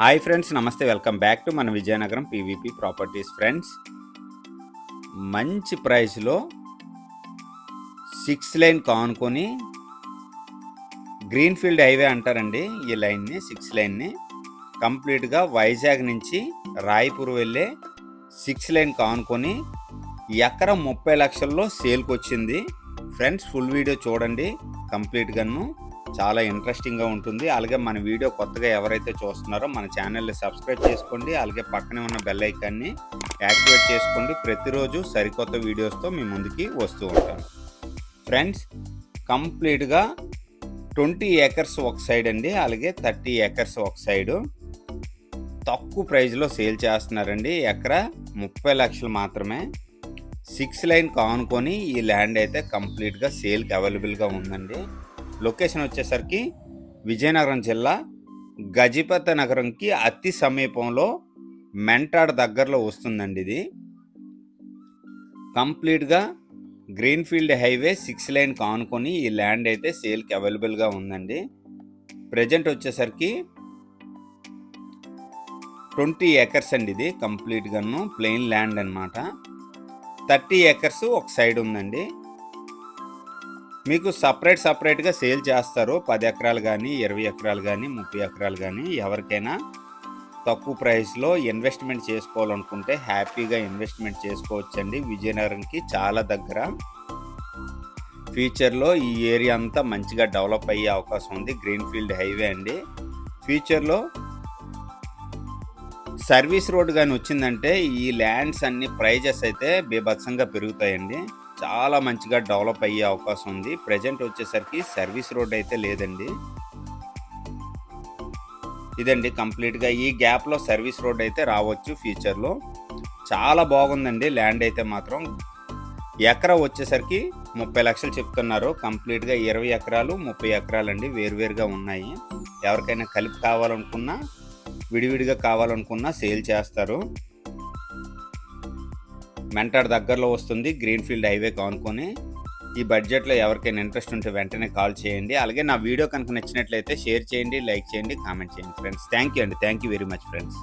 Hi friends నమస్తే welcome back to మన Vizianagaram PVP properties friends. మంచి ప్రైస్లో సిక్స్ లైన్ కానుకొని గ్రీన్ఫీల్డ్ హైవే అంటారండి ఈ లైన్ని సిక్స్ లైన్ని. కంప్లీట్గా వైజాగ్ నుంచి రాయపూర్ వెళ్ళే సిక్స్ లైన్ కానుకొని ఎకరం ముప్పై లక్షల్లో సేల్కి వచ్చింది ఫ్రెండ్స్ ఫుల్ వీడియో చూడండి కంప్లీట్గాను. చాలా ఇంట్రెస్టింగ్గా ఉంటుంది. అలాగే మన వీడియో కొత్తగా ఎవరైతే చూస్తున్నారో మన ఛానల్ని సబ్స్క్రైబ్ చేసుకోండి. అలాగే పక్కనే ఉన్న బెల్ ఐకాన్ని యాక్టివేట్ చేసుకోండి. ప్రతిరోజు సరికొత్త వీడియోస్తో మీ ముందుకి వస్తూ ఉంటాను. ఫ్రెండ్స్ కంప్లీట్గా ట్వంటీ ఏకర్స్ ఒక సైడ్ అండి. అలాగే థర్టీ ఏకర్స్ ఒక సైడు తక్కువ ప్రైస్లో సేల్ చేస్తున్నారండి. ఎకరా ముప్పై లక్షలు మాత్రమే. సిక్స్ లైన్ కానుకొని ఈ ల్యాండ్ అయితే కంప్లీట్గా సేల్కి అవైలబుల్గా ఉందండి. లొకేషన్ వచ్చేసరికి విజయనగరం జిల్లా గజపతి నగరంకి అతి సమీపంలో మెంటాడ్ దగ్గరలో వస్తుందండి ఇది. కంప్లీట్గా గ్రీన్ఫీల్డ్ హైవే సిక్స్ లైన్ కానుకొని ఈ ల్యాండ్ అయితే సేల్కి అవైలబుల్గా ఉందండి. ప్రజెంట్ వచ్చేసరికి ట్వంటీ ఏకర్స్ అండి ఇది కంప్లీట్గాను ప్లెయిన్ ల్యాండ్ అనమాట థర్టీ ఏకర్స్ ఒక సైడ్ ఉందండి. మీకు సపరేట్ సపరేట్గా సేల్ చేస్తారు పది ఎకరాలు కానీ ఇరవై ఎకరాలు కానీ ముప్పై ఎకరాలు కానీ ఎవరికైనా తక్కువ ప్రైస్లో ఇన్వెస్ట్మెంట్ చేసుకోవాలనుకుంటే హ్యాపీగా ఇన్వెస్ట్మెంట్ చేసుకోవచ్చండి. విజయనగరంకి చాలా దగ్గర ఫ్యూచర్లో ఈ ఏరియా అంతా మంచిగా డెవలప్ అయ్యే అవకాశం ఉంది. గ్రీన్ఫీల్డ్ హైవే అండి. ఫ్యూచర్లో సర్వీస్ రోడ్ కానీ వచ్చిందంటే ఈ ల్యాండ్స్ అన్ని ప్రైజెస్ అయితే బీభత్సంగా పెరుగుతాయండి. చాలా మంచిగా డెవలప్ అయ్యే అవకాశం ఉంది. ప్రజెంట్ వచ్చేసరికి సర్వీస్ రోడ్ అయితే లేదండి. ఇదండి కంప్లీట్గా ఈ గ్యాప్లో సర్వీస్ రోడ్ అయితే రావచ్చు ఫ్యూచర్లో చాలా బాగుందండి ల్యాండ్ అయితే మాత్రం. ఎకరా వచ్చేసరికి ముప్పై లక్షలు చెప్తున్నారు. కంప్లీట్గా ఇరవై ఎకరాలు ముప్పై ఎకరాలు అండి వేరువేరుగా ఉన్నాయి. ఎవరికైనా కలిపి కావాలనుకున్నా విడివిడిగా కావాలనుకున్నా సేల్ చేస్తారు. మెంటాడ్ దగ్గరలో వస్తుంది గ్రీన్ఫీల్డ్ హైవే కానుకొని ఈ బడ్జెట్లో ఎవరికైనా ఇంట్రెస్ట్ ఉంటే వెంటనే కాల్ చేయండి. అలాగే నా వీడియో కనుక నచ్చినట్లయితే షేర్ చేయండి లైక్ చేయండి కామెంట్ చేయండి ఫ్రెండ్స్. థ్యాంక్ యూ అండి. Thank you very much friends.